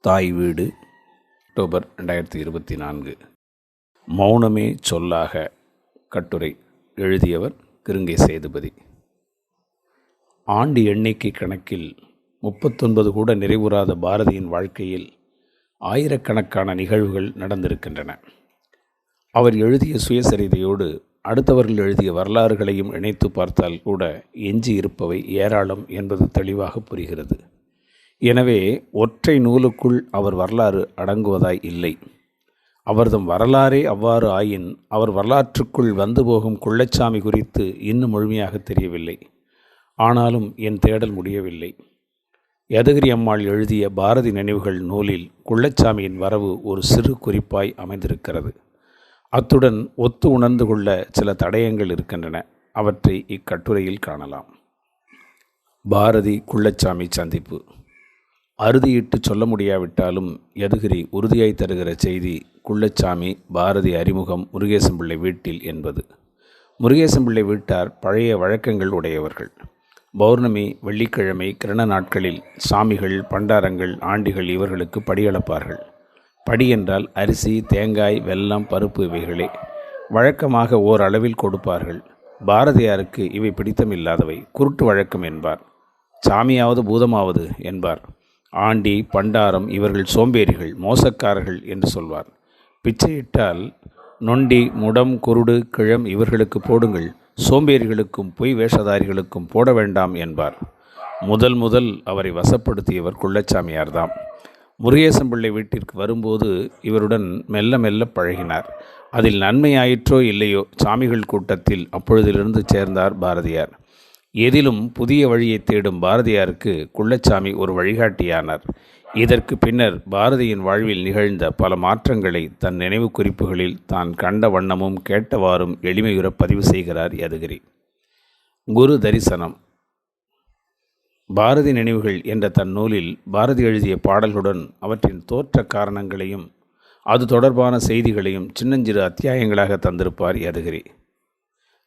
தாய் வீடு அக்டோபர் ரெண்டாயிரத்தி இருபத்தி நான்கு. மௌனமே சொல்லாக கட்டுரை எழுதியவர் கிருங்கை சேதுபதி. ஆண்டு எண்ணிக்கை கணக்கில் முப்பத்தொன்பது கூட நிறைவுறாத பாரதியின் வாழ்க்கையில் ஆயிரக்கணக்கான நிகழ்வுகள் நடந்திருக்கின்றன. அவர் எழுதிய சுயசரிதையோடு அடுத்தவர்கள் எழுதிய வரலாறுகளையும் இணைத்து பார்த்தால் கூட எஞ்சி இருப்பவை ஏராளம் என்பது தெளிவாக புரிகிறது. எனவே ஒற்றை நூலுக்குள் அவர் வரலாறு அடங்குவதாய் இல்லை. அவர்தம் வரலாறே அவ்வாறு ஆயின் அவர் வரலாற்றுக்குள் வந்து போகும் குள்ளச்சாமி குறித்து இன்னும் முழுமையாக தெரியவில்லை. ஆனாலும் என் தேடல் முடியவில்லை. யதகிரி அம்மாள் எழுதிய பாரதி நினைவுகள் நூலில் குள்ளச்சாமியின் வரவு ஒரு சிறு குறிப்பாய் அமைந்திருக்கிறது. அத்துடன் ஒத்து உணர்ந்து கொள்ள சில தடயங்கள் இருக்கின்றன. அவற்றை இக்கட்டுரையில் காணலாம். பாரதி குள்ளச்சாமி சந்திப்பு. அறுதியிட்டு சொல்ல முடியாவிட்டாலும் யதுகிரி உறுதியாய் தருகிற செய்தி குள்ளச்சாமி பாரதி அறிமுகம் முருகேசம்பிள்ளை வீட்டில் என்பது. முருகேசம்பிள்ளை வீட்டார் பழைய வழக்கங்கள் உடையவர்கள். பௌர்ணமி வெள்ளிக்கிழமை கிரண நாட்களில் சாமிகள் பண்டாரங்கள் ஆண்டிகள் இவர்களுக்கு படியளப்பார்கள் படி என்றால் அரிசி தேங்காய் வெல்லம் பருப்பு இவைகளே. வழக்கமாக ஓரளவில் கொடுப்பார்கள். பாரதியாருக்கு இவை பிடித்தமில்லாதவை. குருட்டு வழக்கம் என்பார். சாமியாவது பூதமாவது என்பார். ஆண்டி பண்டாரம் இவர்கள் சோம்பேறிகள் மோசக்காரர்கள் என்று சொல்வார். பிச்சையிட்டால் நொண்டி முடம் குருடு கிழம் இவர்களுக்கு போடுங்கள். சோம்பேறிகளுக்கும் பொய் வேஷதாரிகளுக்கும் போட வேண்டாம் என்பார். முதல் முதல் அவரை வசப்படுத்தியவர் குள்ளச்சாமியார்தாம். முருகேசம்பிள்ளை வீட்டிற்கு வரும்போது இவருடன் மெல்ல மெல்ல பழகினார். அதில் நன்மையாயிற்றோ இல்லையோ? சாமிகள் கூட்டத்தில் அப்பொழுதிலிருந்து சேர்ந்தார் பாரதியார். எதிலும் புதிய வழியை தேடும் பாரதியாருக்கு குள்ளச்சாமி ஒரு வழிகாட்டியானார். இதற்கு பின்னர் பாரதியின் வாழ்வில் நிகழ்ந்த பல மாற்றங்களை தன் நினைவு குறிப்புகளில் தான் கண்ட வண்ணமும் கேட்டவாறும் எளிமையுற பதிவு செய்கிறார் யதுகிரி. குரு தரிசனம். பாரதி நினைவுகள் என்ற தன் நூலில் பாரதி எழுதிய பாடல்களுடன் அவற்றின் தோற்ற காரணங்களையும் அது தொடர்பான செய்திகளையும் சின்னஞ்சிறு அத்தியாயங்களாக தந்திருப்பார் யதுகிரி.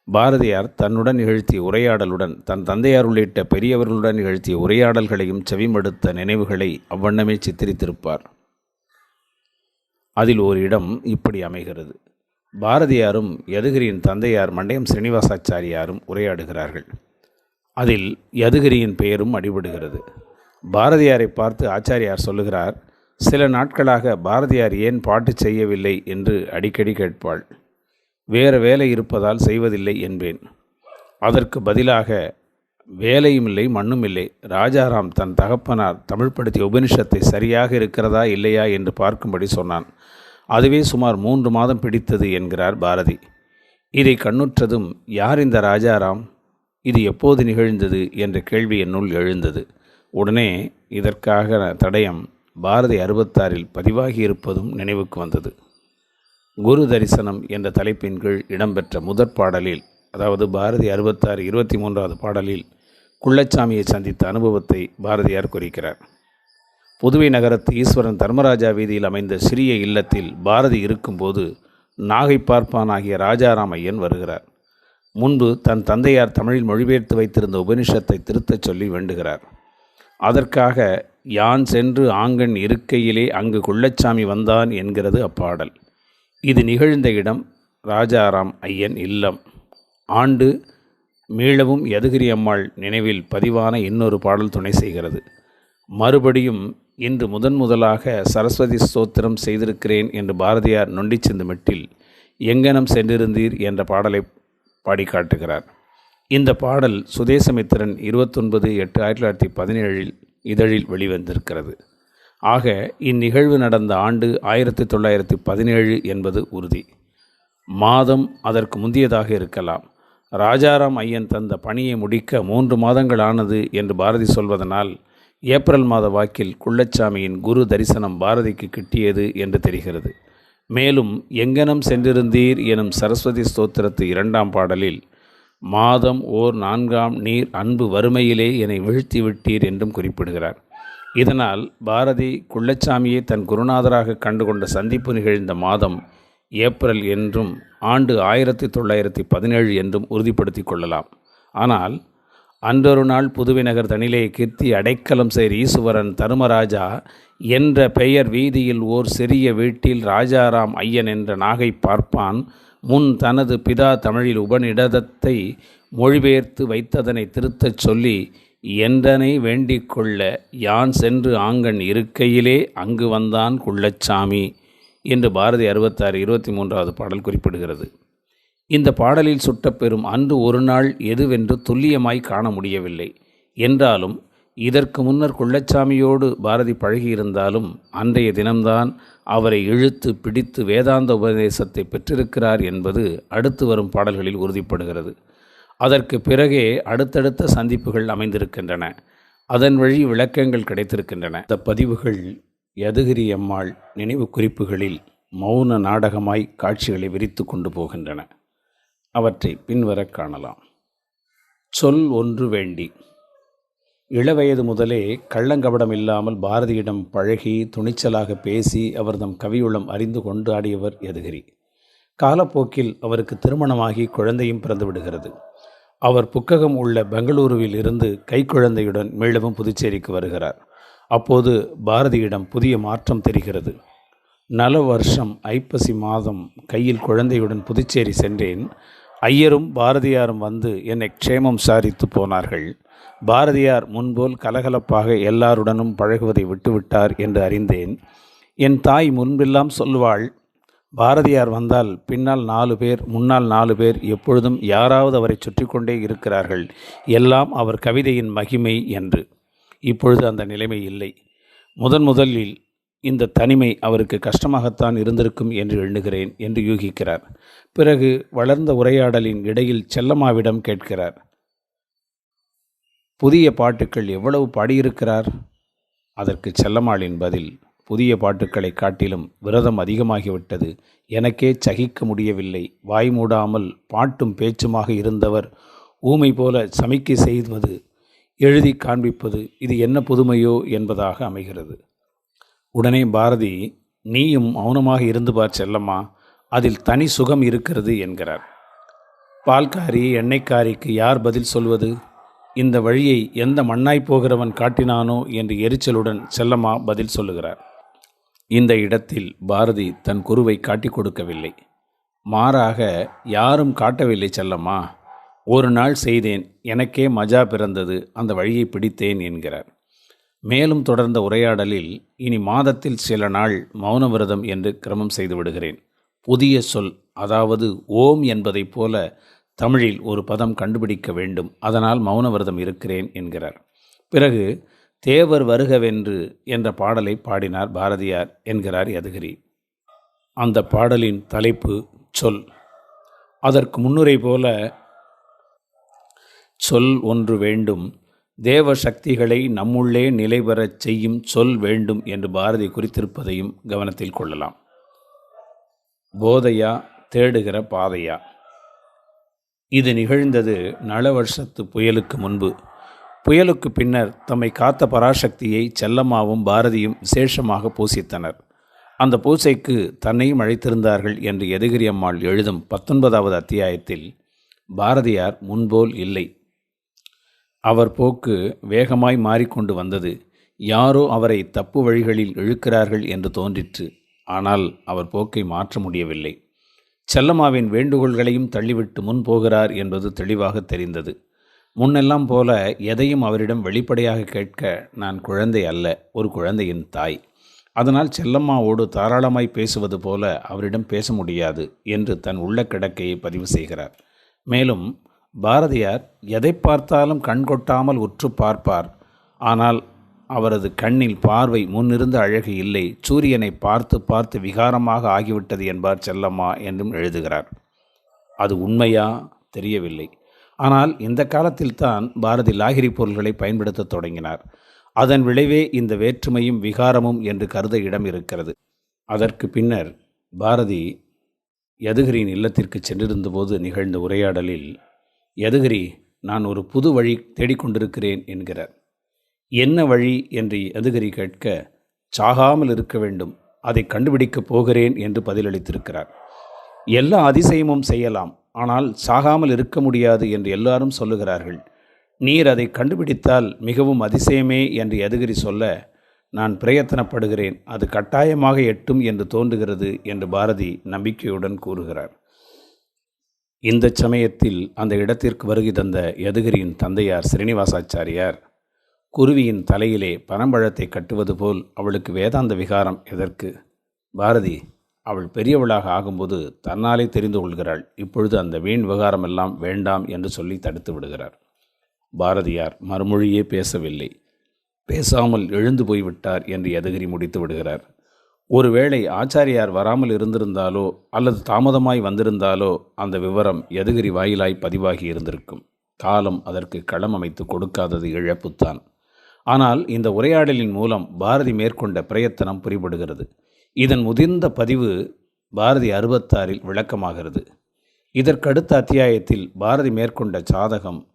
பாரதியார் தன்னுடன் நிகழ்த்திய உரையாடலுடன் தன் தந்தையார் உள்ளிட்ட பெரியவர்களுடன் நிகழ்த்திய உரையாடல்களையும் செவிமடுத்த நினைவுகளை அவ்வண்ணமே சித்தரித்திருப்பார். அதில் ஒரு இடம் இப்படி அமைகிறது. பாரதியாரும் யதுகிரியின் தந்தையார் மண்டயம் ஸ்ரீனிவாசாச்சாரியாரும் உரையாடுகிறார்கள். அதில் யதுகிரியின் பெயரும் அடிபடுகிறது. பாரதியாரை பார்த்து ஆச்சாரியார் சொல்லுகிறார் சில நாட்களாக பாரதியார் ஏன் பாட்டு செய்யவில்லை? என்று அடிக்கடி கேட்பாள். வேறு வேலை இருப்பதால் செய்வதில்லை என்பேன். அதற்கு பதிலாக வேலையும் இல்லை மண்ணும் இல்லை. ராஜாராம் தன் தகப்பனார் தமிழ் படுத்திய உபனிஷத்தை சரியாக இருக்கிறதா இல்லையா என்று பார்க்கும்படி சொன்னான். அதுவே சுமார் மூன்று மாதம் பிடித்தது என்கிறார் பாரதி. இதை கண்ணுற்றதும் யார் இந்த ராஜாராம்? இது எப்போது நிகழ்ந்தது? என்ற கேள்வி என்னுள் எழுந்தது. உடனே இதற்காக தடயம் பாரதி அறுபத்தாறில் பதிவாகி இருப்பதும் நினைவுக்கு வந்தது. குரு தரிசனம் என்ற தலைப்பின் கீழ் இடம்பெற்ற முதற் பாடலில் அதாவது பாரதி அறுபத்தாறு இருபத்தி மூன்றாவது பாடலில் குள்ளச்சாமியை சந்தித்த அனுபவத்தை பாரதியார் குறிக்கிறார். புதுவை நகரத்து ஈஸ்வரன் தர்மராஜா வீதியில் அமைந்த சிறிய இல்லத்தில் பாரதி இருக்கும்போது நாகை பார்ப்பான் ஆகிய ராஜாராம் ஐயன் வருகிறார். முன்பு தன் தந்தையார் தமிழில் மொழிபெயர்த்து வைத்திருந்த உபனிஷத்தை திருத்தச் சொல்லி வேண்டுகிறார். அதற்காக யான் சென்று ஆங்கன் இருக்கையிலே அங்கு குள்ளச்சாமி வந்தான் என்கிறது அப்பாடல். இது நிகழ்ந்த இடம் ராஜாராம் ஐயன் இல்லம். ஆண்டு மீளவும் யதுகிரி அம்மாள் நினைவில் பதிவான இன்னொரு பாடல் துணை செய்கிறது. மறுபடியும் இன்று முதன் முதலாக சரஸ்வதி ஸ்தோத்திரம் செய்திருக்கிறேன் என்று பாரதியார் நொண்டிச்சிந்து மெட்டில் எங்கனம் சென்றிருந்தீர் என்ற பாடலை பாடி காட்டுகிறார். இந்த பாடல் சுதேசமித்திரன் இருபத்தொன்பது எட்டு ஆயிரத்தி தொள்ளாயிரத்தி பதினேழில் இதழில் வெளிவந்திருக்கிறது. ஆக இந்நிகழ்வு நடந்த ஆண்டு ஆயிரத்தி தொள்ளாயிரத்தி பதினேழு என்பது உறுதி. மாதம் அதற்கு முந்தியதாக இருக்கலாம். ராஜாராம் ஐயன் தந்த பணியை முடிக்க மூன்று மாதங்கள் ஆனது என்று பாரதி சொல்வதனால் ஏப்ரல் மாத வாக்கில் குள்ளச்சாமியின் குரு தரிசனம் பாரதிக்கு கிட்டியது என்று தெரிகிறது. மேலும் எங்கனம் சென்றிருந்தீர் எனும் சரஸ்வதி ஸ்தோத்திரத்து இரண்டாம் பாடலில் மாதம் ஓர் நான்காம் நீர் அன்பு வறுமையிலே என்னை வீழ்த்தி விட்டீர் என்றும் குறிப்பிடுகிறார். இதனால் பாரதி குள்ளச்சாமியை தன் குருநாதராக கண்டுகொண்ட சந்திப்பு நிகழ்ந்த மாதம் ஏப்ரல் என்றும் ஆண்டு ஆயிரத்தி தொள்ளாயிரத்தி பதினேழு என்றும் உறுதிப்படுத்தி கொள்ளலாம். ஆனால் அன்றொரு நாள் புதுவிநகர் தனிலே கீர்த்தி அடைக்கலம் செய்த ஈசுவரன் தருமராஜா என்ற பெயர் வீதியில் ஓர் சிறிய வீட்டில் ராஜாராம் ஐயன் என்ற நாகை பார்ப்பான். முன் தனது பிதா தமிழில் உபநிடதத்தை மொழிபெயர்த்து வைத்ததனை திருத்தச் சொல்லி என்றனை வேண்டிக் கொள்ள யான் சென்று ஆங்கன் இருக்கையிலே அங்கு வந்தான் குள்ளச்சாமி என்று பாரதி அறுபத்தாறு இருபத்தி மூன்றாவது பாடல் குறிப்பிடுகிறது. இந்த பாடலில் சுட்டப்பெறும் அன்று ஒரு நாள் எதுவென்று துல்லியமாய் காண முடியவில்லை. என்றாலும் இதற்கு முன்னர் குள்ளச்சாமியோடு பாரதி பழகியிருந்தாலும் அன்றைய தினம்தான் அவரை இழுத்து பிடித்து வேதாந்த உபதேசத்தை பெற்றிருக்கிறார் என்பது அடுத்து வரும் பாடல்களில் உறுதிப்படுகிறது. அதற்கு பிறகே அடுத்தடுத்த சந்திப்புகள் அமைந்திருக்கின்றன. அதன் வழி விளக்கங்கள் கிடைத்திருக்கின்றன. இந்த பதிவுகள் யதுகிரி அம்மாள் நினைவு குறிப்புகளில் மௌன நாடகமாய் காட்சிகளை விரித்து கொண்டு போகின்றன. அவற்றை பின்வரக் காணலாம். சொல் ஒன்று வேண்டி. இளவயது முதலே கள்ளங்கபடம் இல்லாமல் பாரதியிடம் பழகி துணிச்சலாக பேசி அவர் தம் கவியுளம் அறிந்து கொண்டாடியவர் யதுகிரி. காலப்போக்கில் அவருக்கு திருமணமாகி குழந்தையும் பிறந்து விடுகிறது. அவர் புக்ககம் உள்ள பெங்களூருவில் இருந்து கைக்குழந்தையுடன் மீளவும் புதுச்சேரிக்கு வருகிறார். அப்போது பாரதியிடம் புதிய மாற்றம் தெரிகிறது. நல வருஷம் ஐப்பசி மாதம் கையில் குழந்தையுடன் புதுச்சேரி சென்றேன். ஐயரும் பாரதியாரும் வந்து என்னை க்ஷேமம் சாரித்து போனார்கள். பாரதியார் முன்போல் கலகலப்பாக எல்லாருடனும் பழகுவதை விட்டுவிட்டார் என்று அறிந்தேன். என் தாய் முன்பெல்லாம் சொல்வாள் பாரதியார் வந்தால் பின்னால் நாலு பேர் முன்னால் நாலு பேர் எப்பொழுதும் யாராவது அவரை சுற்றி கொண்டே இருக்கிறார்கள். எல்லாம் அவர் கவிதையின் மகிமை என்று. இப்பொழுது அந்த நிலைமை இல்லை. முதன் முதலில் இந்த தனிமை அவருக்கு கஷ்டமாகத்தான் இருந்திருக்கும் என்று எண்ணுகிறேன் என்று யூகிக்கிறார். பிறகு வளர்ந்த உரையாடலின் இடையில் செல்லம்மாவிடம் கேட்கிறார். புதிய பாட்டுக்கள் எவ்வளவு பாடியிருக்கிறார்? அதற்கு செல்லம்மாளின் பதில் புதிய பாட்டுக்களை காட்டிலும் விரதம் அதிகமாகிவிட்டது. எனக்கே சகிக்க முடியவில்லை. வாய் மூடாமல் பாட்டும் பேச்சுமாக இருந்தவர் ஊமை போல சமிக்கை செய்வது எழுதி காண்பிப்பது இது என்ன புதுமையோ என்பதாக அமைகிறது. உடனே பாரதி நீயும் மௌனமாக இருந்து பார் செல்லம்மா அதில் தனி சுகம் இருக்கிறது என்கிறார். பால்காரி எண்ணெய்க்காரிக்கு யார் பதில் சொல்வது? இந்த வழியை எந்த மண்ணாய் போகிறவன் காட்டினானோ என்று எரிச்சலுடன் செல்லம்மா பதில் சொல்லுகிறார். இந்த இடத்தில் பாரதி தன் குருவை காட்டிக் கொடுக்கவில்லை. மாறாக யாரும் காட்டவில்லை செல்லம்மா. ஒரு நாள் செய்தேன் எனக்கே மஜா பிறந்தது அந்த வழியை பிடித்தேன் என்கிறார். மேலும் தொடர்ந்த உரையாடலில் இனி மாதத்தில் சில நாள் மௌன விரதம் என்று கிரமம் செய்து விடுகிறேன். புதிய சொல் அதாவது ஓம் என்பதைப் போல தமிழில் ஒரு பதம் கண்டுபிடிக்க வேண்டும் அதனால் மௌன விரதம் இருக்கிறேன் என்கிறார். பிறகு தேவர் வருகவென்று என்ற பாடலை பாடினார் பாரதியார் என்கிறார் யதுகிரி. அந்த பாடலின் தலைப்பு சொல். அதற்கு முன்னுரை போல சொல் ஒன்று வேண்டும். தேவ சக்திகளை நம்முள்ளே நிலைபெறச் செய்யும் சொல் வேண்டும் என்று பாரதி குறித்திருப்பதையும் கவனத்தில் கொள்ளலாம். போதையா தேடுகிற பாதையா. இது நிகழ்ந்தது நல வருஷத்து புயலுக்கு முன்பு. புயலுக்கு பின்னர் தம்மை காத்த பராசக்தியை செல்லம்மாவும் பாரதியும் விசேஷமாக பூசித்தனர். அந்த பூசைக்கு தன்னையும் அழைத்திருந்தார்கள் என்று எதுகிரி அம்மாள் எழுதும் பத்தொன்பதாவது அத்தியாயத்தில் பாரதியார் முன்போல் இல்லை. அவர் போக்கு வேகமாய் மாறிக்கொண்டு வந்தது. யாரோ அவரை தப்பு வழிகளில் இழுக்கிறார்கள் என்று தோன்றிற்று. ஆனால் அவர் போக்கை மாற்ற முடியவில்லை. செல்லம்மாவின் வேண்டுகோள்களையும் தள்ளிவிட்டு முன் போகிறார் என்பது தெளிவாக தெரிந்தது. முன்னெல்லாம் போல எதையும் அவரிடம் வெளிப்படையாக கேட்க நான் குழந்தை அல்ல ஒரு குழந்தையின் தாய். அதனால் செல்லம்மாவோடு தாராளமாய் பேசுவது போல அவரிடம் பேச முடியாது என்று தன் உள்ள கிடக்கையை பதிவு செய்கிறார். மேலும் பாரதியார் எதை பார்த்தாலும் கண் கொட்டாமல் உற்று பார்ப்பார். ஆனால் அவரது கண்ணில் பார்வை முன்னிருந்த அழகு இல்லை சூரியனை பார்த்து பார்த்து விகாரமாக ஆகிவிட்டது என்பார் செல்லம்மா என்றும் எழுதுகிறார். அது உண்மையா? தெரியவில்லை. ஆனால் இந்த காலத்தில்தான் பாரதி லாகிரி பொருள்களை பயன்படுத்த தொடங்கினார். அதன் விளைவே இந்த வேற்றுமையும் விகாரமும் என்று கருத இடம் இருக்கிறது. அதற்கு பின்னர் பாரதி யதுகிரியின் இல்லத்திற்கு சென்றிருந்தபோது நிகழ்ந்த உரையாடலில் யதுகிரி நான் ஒரு புது வழி தேடிக்கொண்டிருக்கிறேன் என்கிறார். என்ன வழி? என்று யதுகிரி கேட்க சாகாமல் இருக்க வேண்டும். அதை கண்டுபிடிக்கப் போகிறேன் என்று பதிலளித்திருக்கிறார். எல்லா அதிசயமும் செய்யலாம். ஆனால் சாகாமல் இருக்க முடியாது என்று எல்லாரும் சொல்லுகிறார்கள். நீர் அதை கண்டுபிடித்தால் மிகவும் அதிசயமே என்று எதுகிரி சொல்ல நான் பிரயத்தனப்படுகிறேன் அது கட்டாயமாக எட்டும் என்று தோன்றுகிறது என்று பாரதி நம்பிக்கையுடன் கூறுகிறார். இந்த சமயத்தில் அந்த இடத்திற்கு வருகை தந்த யதுகிரியின் தந்தையார் ஸ்ரீனிவாசாச்சாரியார் குருவியின் தலையிலே பனம்பழத்தை கட்டுவது போல் அவளுக்கு வேதாந்த விகாரம் எதற்கு? பாரதி அவள் பெரியவளாக ஆகும்போது தன்னாலே தெரிந்து கொள்கிறாள். இப்பொழுது அந்த வீண் விவகாரமெல்லாம் வேண்டாம் என்று சொல்லி தடுத்து விடுகிறார். பாரதியார் மறுமொழியே பேசவில்லை. பேசாமல் எழுந்து போய்விட்டார் என்று எதகிரி முடித்து விடுகிறார். ஒருவேளை ஆச்சாரியார் வராமல் இருந்திருந்தாலோ அல்லது தாமதமாய் வந்திருந்தாலோ அந்த விவரம் யதுகிரி வாயிலாய் பதிவாகி இருந்திருக்கும். காலம் அதற்கு களம் அமைத்து கொடுக்காதது இழப்புத்தான். ஆனால் இந்த உரையாடலின் மூலம் பாரதி மேற்கொண்ட பிரயத்தனம் புரிபடுகிறது. இதன் முதிர்ந்த பதிவு பாரதி அறுபத்தாறில் விளக்கமாகிறது. இதற்கடுத்த அத்தியாயத்தில் பாரதி மேற்கொண்ட சாதகம்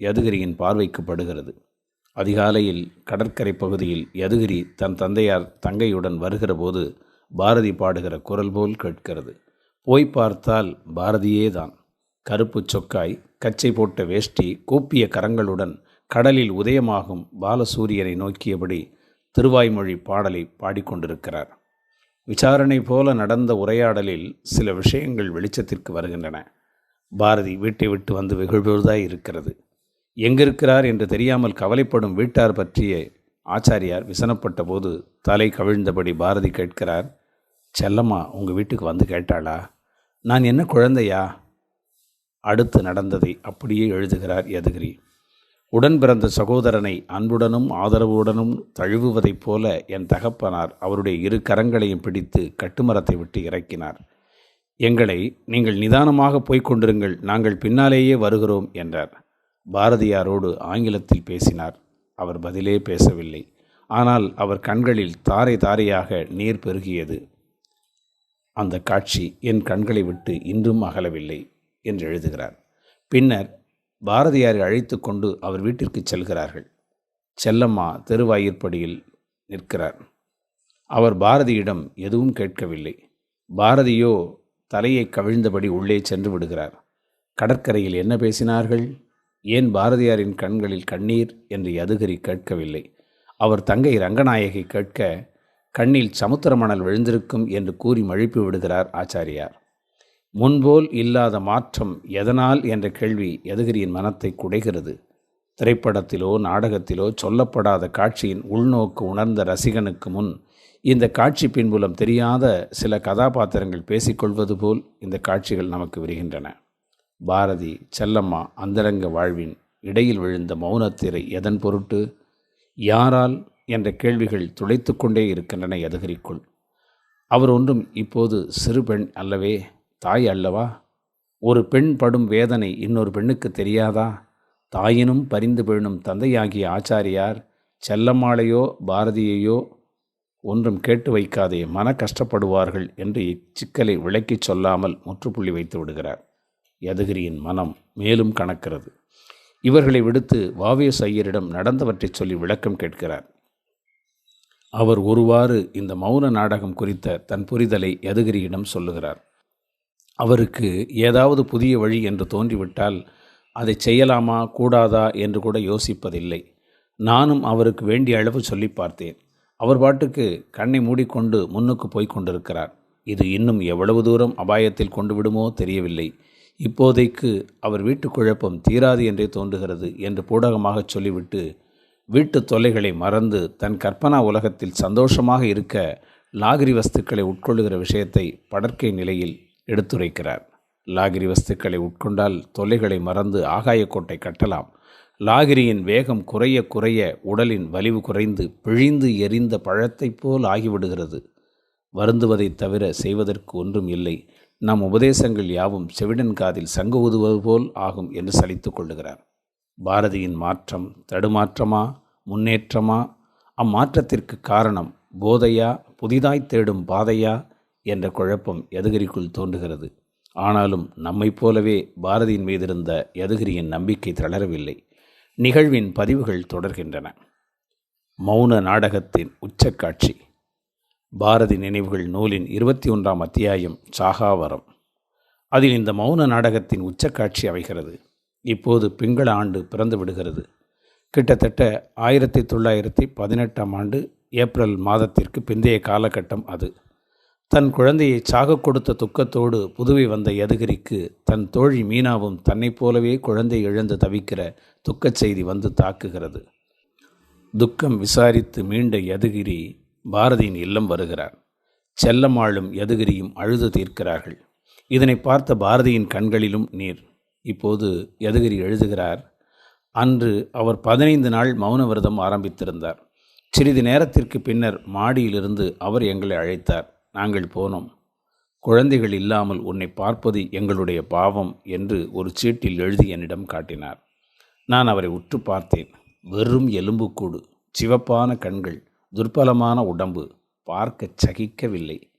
யதுகிரியின் பார்வைக்கு படுகிறது. அதிகாலையில் கடற்கரை பகுதியில் யதுகிரி தன் தந்தையார் தங்கையுடன் வருகிற போது பாரதி பாடுகிற குரல் போல் கேட்கிறது. போய் பார்த்தால் பாரதியே தான். கருப்பு சொக்காய் கச்சை போட்ட வேஷ்டி கூப்பிய கரங்களுடன் கடலில் உதயமாகும் பாலசூரியனை நோக்கியபடி திருவாய்மொழி பாடலை பாடிக்கொண்டிருக்கிறார். விசாரணை போல நடந்த உரையாடலில் சில விஷயங்கள் வெளிச்சத்திற்கு வருகின்றன. பாரதி வீட்டை விட்டு வந்து வெகுழ்வதாய் இருக்கிறது. எங்கிருக்கிறார் என்று தெரியாமல் கவலைப்படும் வீட்டார் பற்றிய ஆச்சாரியார் விசனப்பட்ட போது தலை கவிழ்ந்தபடி பாரதி கேட்கிறார் செல்லம்மா உங்கள் வீட்டுக்கு வந்து கேட்டாளா? நான் என்ன குழந்தையா? அடுத்து நடந்ததை அப்படியே எழுதுகிறார் யதுகிரி. உடன் பிறந்த சகோதரனை அன்புடனும் ஆதரவுடனும் தழுவுவதைப் போல என் தகப்பனார் அவருடைய இரு கரங்களையும் பிடித்து கட்டுமரத்தை விட்டு இறக்கினார். எங்களை நீங்கள் நிதானமாக போய்க் கொண்டிருங்கள் நாங்கள் பின்னாலேயே வருகிறோம் என்றார். பாரதியாரோடு ஆங்கிலத்தில் பேசினார். அவர் பதிலே பேசவில்லை. ஆனால் அவர் கண்களில் தாரை தாரையாக நீர் பெருகியது. அந்த காட்சி என் கண்களை விட்டு இன்றும் அகலவில்லை என்று எழுதுகிறார். பின்னர் பாரதியாரை அழைத்து கொண்டு அவர் வீட்டிற்கு செல்கிறார்கள். செல்லம்மா தெருவாயிற்படியில் நிற்கிறார். அவர் பாரதியிடம் எதுவும் கேட்கவில்லை. பாரதியோ தலையை கவிழ்ந்தபடி உள்ளே சென்று விடுகிறார். கடற்கரையில் என்ன பேசினார்கள்? ஏன் பாரதியாரின் கண்களில் கண்ணீர் என்று யதுகிரி கேட்கவில்லை. அவர் தங்கை ரங்கநாயகி கேட்க கண்ணில் சமுத்திர மணல் விழுந்திருக்கும் என்று கூறி மழுப்பி விடுகிறார் ஆச்சாரியார். முன்போல் இல்லாத மாற்றம் எதனால் என்ற கேள்வி யதுகிரியின் மனத்தை குடைகிறது. திரைப்படத்திலோ நாடகத்திலோ சொல்லப்படாத காட்சியின் உள்நோக்கு உணர்ந்த ரசிகனுக்கு முன் இந்த காட்சி பின்புலம் தெரியாத சில கதாபாத்திரங்கள் பேசிக்கொள்வது போல் இந்த காட்சிகள் நமக்கு விரிகின்றன. பாரதி செல்லம்மா அந்தரங்க வாழ்வின் இடையில் விழுந்த மௌனத்திரை எதன் பொருட்டு? யாரால் என்ற கேள்விகள் துளைத்து கொண்டே இருக்கின்றன யதுகிரிக்குள் அவர் ஒன்றும் இப்போது சிறு பெண் அல்லவே தாய் அல்லவா? ஒரு பெண் படும் வேதனை இன்னொரு பெண்ணுக்கு தெரியாதா? தாயினும் பரிந்து பெண்ணும் தந்தையாகிய ஆச்சாரியார் செல்லம்மாளையோ பாரதியையோ ஒன்றும் கேட்டு வைக்காதே மன கஷ்டப்படுவார்கள் என்று இச்சிக்கலை விளக்கிச் சொல்லாமல் முற்றுப்புள்ளி வைத்து விடுகிறார். யதுகிரியின் மனம் மேலும் கணக்கிறது இவர்களை விடுத்து வாவியஸ் ஐயரிடம் நடந்தவற்றை சொல்லி விளக்கம் கேட்கிறார். அவர் ஒருவாறு இந்த மௌன நாடகம் குறித்த தன் புரிதலை யதுகிரியிடம் சொல்லுகிறார். அவருக்கு ஏதாவது புதிய வழி என்று தோன்றிவிட்டால் அதை செய்யலாமா கூடாதா என்று கூட யோசிப்பதில்லை. நானும் அவருக்கு வேண்டிய அளவு சொல்லி பார்த்தேன். அவர் பாட்டுக்கு கண்ணை மூடிக்கொண்டு முன்னுக்கு போய் கொண்டிருக்கிறார். இது இன்னும் எவ்வளவு தூரம் அபாயத்தில் கொண்டு விடுமோ தெரியவில்லை. இப்போதைக்கு அவர் வீட்டு குழப்பம் தீராது என்றே தோன்றுகிறது என்று பூடகமாக சொல்லிவிட்டு வீட்டு தொல்லைகளை மறந்து தன் கற்பனா உலகத்தில் சந்தோஷமாக இருக்க லாகிரி வஸ்துக்களை உட்கொள்ளுகிற விஷயத்தை படற்கை நிலையில் எடுத்துரைக்கிறார். லாகிரி வஸ்துக்களை உட்கொண்டால் தொல்லைகளை மறந்து ஆகாயக்கோட்டை கட்டலாம். லாகிரியின் வேகம் குறைய குறைய உடலின் வலிவு குறைந்து பிழிந்து எரிந்த பழத்தைப் போல் ஆகிவிடுகிறது. வருந்துவதைத் தவிர செய்வதற்கு ஒன்றும் இல்லை. நம் உபதேசங்கள் யாவும் செவிடன் காதில் சங்கு ஊதுவது போல் ஆகும் என்று சலித்து கொள்ளுகிறார். பாரதியின் மாற்றம் தடுமாற்றமா முன்னேற்றமா? அம்மாற்றத்திற்கு காரணம் போதையா புதிதாய் தேடும் பாதையா? என்ற குழப்பம் யதுகிரிக்குள் தோன்றுகிறது. ஆனாலும் நம்மைப் போலவே பாரதியின் மீதிருந்த யதுகிரியின் நம்பிக்கை தளரவில்லை. நிகழ்வின் பதிவுகள் தொடர்கின்றன. மௌன நாடகத்தின் உச்சக்காட்சி. பாரதி நினைவுகள் நூலின் இருபத்தி ஒன்றாம் அத்தியாயம் சாகாவரம். அதில் இந்த மௌன நாடகத்தின் உச்சக்காட்சி அமைகிறது. இப்போது பிங்கள ஆண்டு பிறந்து விடுகிறது. கிட்டத்தட்ட ஆயிரத்தி தொள்ளாயிரத்தி பதினெட்டாம் ஆண்டு ஏப்ரல் மாதத்திற்கு பிந்தைய காலகட்டம் அது. தன் குழந்தையை சாக கொடுத்த துக்கத்தோடு புதுவை வந்த யதுகிரிக்கு தன் தோழி மீனாவும் தன்னைப் போலவே குழந்தை இழந்து தவிக்கிற துக்கச் செய்தி வந்து தாக்குகிறது. துக்கம் விசாரித்து மீண்ட யதுகிரி பாரதியின் இல்லம் வருகிறார். செல்லம்மாளும் யதுகிரியும் அழுது தீர்க்கிறார்கள். இதனை பார்த்த பாரதியின் கண்களிலும் நீர். இப்போது யதுகிரி எழுதுகிறார் அன்று அவர் பதினைந்து நாள் மௌன விரதம் ஆரம்பித்திருந்தார். சிறிது நேரத்திற்கு பின்னர் மாடியிலிருந்து அவர் எங்களை அழைத்தார். நாங்கள் போனோம். குழந்தைகள் இல்லாமல் உன்னை பார்ப்பது எங்களுடைய பாவம் என்று ஒரு சீட்டில் எழுதி என்னிடம் காட்டினார். நான் அவரை உற்று பார்த்தேன். வெறும் எலும்புக்கூடு சிவப்பான கண்கள் துர்பலமான உடம்பு பார்க்க சகிக்கவில்லை.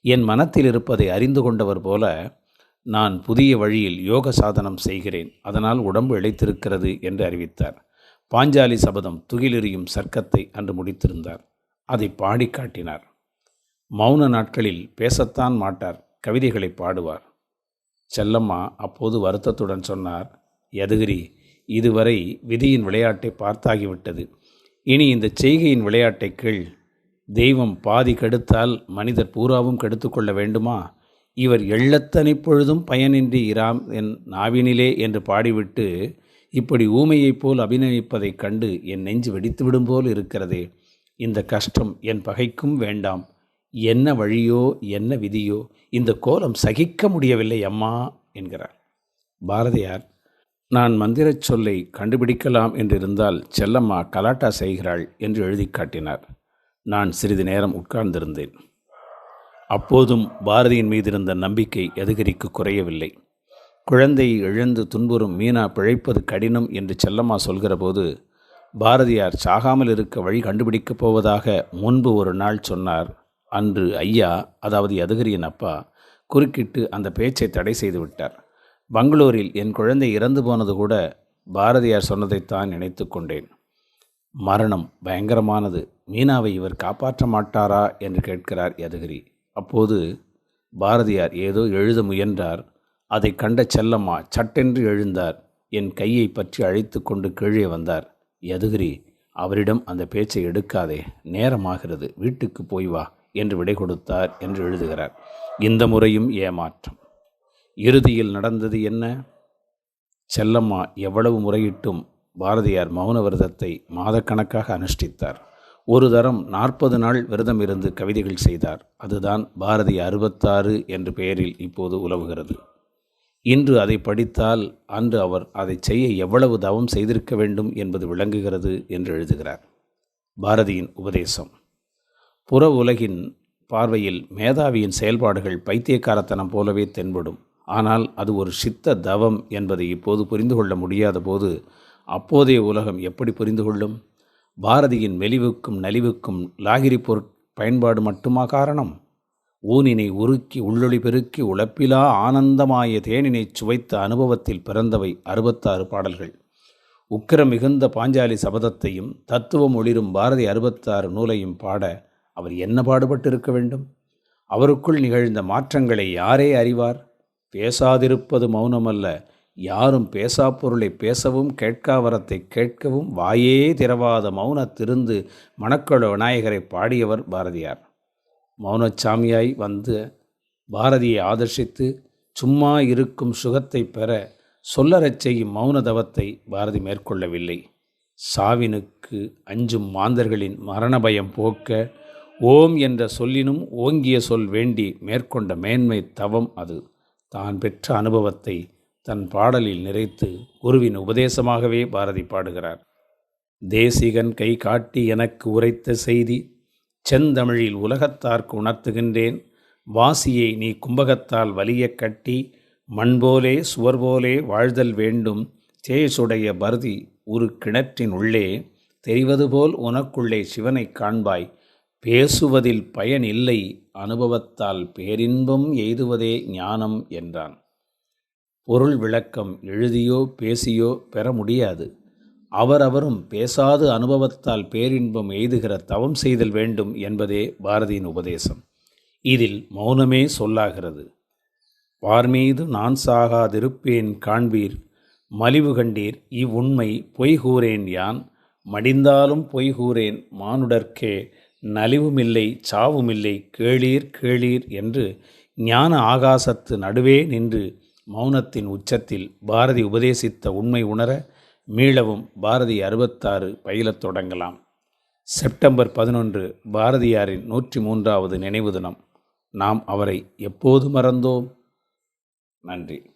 என் மனத்தில் இருப்பதை அறிந்து கொண்டவர் போல நான் புதிய வழியில் யோக சாதனம் செய்கிறேன். அதனால் உடம்பு இழைத்திருக்கிறது என்று அறிவித்தார். பாஞ்சாலி சபதம் துகிலெறியும் சர்க்கத்தை அன்று முடித்திருந்தார். அதை பாடி காட்டினார். மௌன நாட்களில் பேசத்தான் மாட்டார் கவிதைகளை பாடுவார். செல்லம்மா அப்போது வருத்தத்துடன் சொன்னார் யதுகிரி இதுவரை விதியின் விளையாட்டை பார்த்தாகிவிட்டது. இனி இந்த செய்கையின் விளையாட்டை கீழ் தெய்வம் பாதி கெடுத்தால் மனிதர் பூராவும் கெடுத்து கொள்ள வேண்டுமா? இவர் எள்ளத்தனை பொழுதும் பயனின்றி இராம் என் நாவினிலே என்று பாடிவிட்டு இப்படி ஊமையைப் போல் அபிநயிப்பதைக் கண்டு என் நெஞ்சு வெடித்துவிடும் போல் இருக்கிறதே. இந்த கஷ்டம் என் பகைக்கும் வேண்டாம். என்ன வழியோ என்ன விதியோ இந்த கோலம் சகிக்க முடியவில்லை அம்மா என்கிறார். பாரதியார் நான் மந்திரச் சொல்லை கண்டுபிடிக்கலாம் என்றிருந்தால் செல்லம்மா கலாட்டா செய்கிறாள் என்று எழுதி காட்டினார். நான் சிறிது நேரம் உட்கார்ந்திருந்தேன். அப்போதும் பாரதியின் மீது இருந்த நம்பிக்கை எதுகரிக்கு குறையவில்லை. குழந்தையை இழந்து துன்புறும் மீனா பிழைப்பது கடினம் என்று செல்லம்மா சொல்கிறபோது பாரதியார் சாகாமல் இருக்க வழி கண்டுபிடிக்கப் போவதாக முன்பு ஒரு நாள் சொன்னார் அன்று ஐயா அதாவது யதுகிரியின் அப்பா குறுக்கிட்டு அந்த பேச்சை தடை செய்து விட்டார். பங்களூரில் என் குழந்தை இறந்து போனது கூட பாரதியார் சொன்னதைத்தான் நினைத்து கொண்டேன். மரணம் பயங்கரமானது. மீனாவை இவர் காப்பாற்ற மாட்டாரா என்று கேட்கிறார் யதுகிரி. அப்போது பாரதியார் ஏதோ எழுத முயன்றார். அதை கண்ட செல்லம்மா சட்டென்று எழுந்தார். என் கையை பற்றி அழைத்து கொண்டு கீழே வந்தார். யதுகிரி அவரிடம் அந்த பேச்சை எடுக்காதே நேரமாகிறது வீட்டுக்கு போய் வா. என்று விடை கொடுத்தார் என்று எழுதுகிறார். இந்த முறையும் ஏமாற்றம். இறுதியில் நடந்தது என்ன? செல்லம்மா எவ்வளவு முறையிட்டும் பாரதியார் மௌன விரதத்தை மாதக்கணக்காக அனுஷ்டித்தார். ஒரு தரம் நாற்பது நாள் விரதம் இருந்து கவிதைகள் செய்தார். அதுதான் பாரதி அறுபத்தாறு என்ற பெயரில் இப்போது உலவுகிறது. இன்று அதை படித்தால் அன்று அவர் அதை செய்ய எவ்வளவு தவம் செய்திருக்க வேண்டும் என்பது விளங்குகிறது என்று எழுதுகிறார். பாரதியின் உபதேசம். புற உலகின் பார்வையில் மேதாவியின் செயல்பாடுகள் பைத்தியக்காரத்தனம் போலவே தென்படும். ஆனால் அது ஒரு சித்த தவம் என்பதை இப்போது புரிந்து கொள்ள முடியாத போது அப்போதைய உலகம் எப்படி புரிந்து கொள்ளும்? பாரதியின் மெலிவுக்கும் நலிவுக்கும் லாகிரி பொருட் பயன்பாடு மட்டுமா காரணம்? ஊனினை உருக்கி உள்ளொளி பெருக்கி உழப்பிலா ஆனந்தமாய தேனினை சுவைத்த அனுபவத்தில் பிறந்தவை அறுபத்தாறு பாடல்கள். உக்கிரம் மிகுந்த பாஞ்சாலி சபதத்தையும் தத்துவம் ஒளிரும் பாரதி அறுபத்தாறு நூலையும் பாட அவர் என்ன பாடுபட்டு இருக்க வேண்டும் அவருக்குள் நிகழ்ந்த மாற்றங்களை யாரே அறிவார்? பேசாதிருப்பது மௌனமல்ல. யாரும் பேசா பொருளை பேசவும் கேட்காவரத்தை கேட்கவும் வாயே திறவாத மௌன திருந்து மணக்கள விநாயகரை பாடியவர் பாரதியார். மௌனச்சாமியாய் வந்து பாரதியை ஆதர்ஷித்து சும்மா இருக்கும் சுகத்தை பெற சொல்லறச் செய்யும் மௌன தவத்தை பாரதி மேற்கொள்ளவில்லை. சாவினுக்கு அஞ்சும் மாந்தர்களின் மரண பயம் போக்க ஓம் என்ற சொல்லினும் ஓங்கிய சொல் வேண்டி மேற்கொண்ட மேன்மை தவம் அது. தான் பெற்ற அனுபவத்தை தன் பாடலில் நிறைத்து குருவின் உபதேசமாகவே பாரதி பாடுகிறார். தேசிகன் கை காட்டி எனக்கு உரைத்த செய்தி செந்தமிழில் உலகத்தார்க்கு உணர்த்துகின்றேன் வாசியை நீ கும்பகத்தால் வலிய கட்டி மண்போலே சுவர் போலே வாழ்தல் வேண்டும் சேசுடைய பருதி ஒரு கிணற்றின் உள்ளே தெரிவது போல் உனக்குள்ளே சிவனை காண்பாய் பேசுவதில் பயன் இல்லை அனுபவத்தால் பேரின்பம் எய்துவதே ஞானம் என்றான். பொருள் விளக்கம் எழுதியோ பேசியோ பெற முடியாது. அவரவரும் பேசாது அனுபவத்தால் பேரின்பம் எய்துகிற தவம் செய்தல் வேண்டும் என்பதே பாரதியின் உபதேசம். இதில் மௌனமே சொல்லாகிறது. வார்மீது நான் சாகாதிருப்பேன் காண்பீர் மலிவு கண்டீர் இவ்வுண்மை பொய்கூறேன் யான் மடிந்தாலும் பொய்கூறேன் மானுடர்க்கே நலிவுமில்லை சாவுமில்லை கேளீர் கேளீர் என்று ஞான ஆகாசத்து நடுவே நின்று மௌனத்தின் உச்சத்தில் பாரதி உபதேசித்த உண்மை உணர மீளவும் பாரதி அறுபத்தாறு பயிலத் தொடங்கலாம். செப்டம்பர் பதினொன்று பாரதியாரின் நூற்றி மூன்றாவது நினைவு தினம். நாம் அவரை எப்போது மறந்தோம்? நன்றி.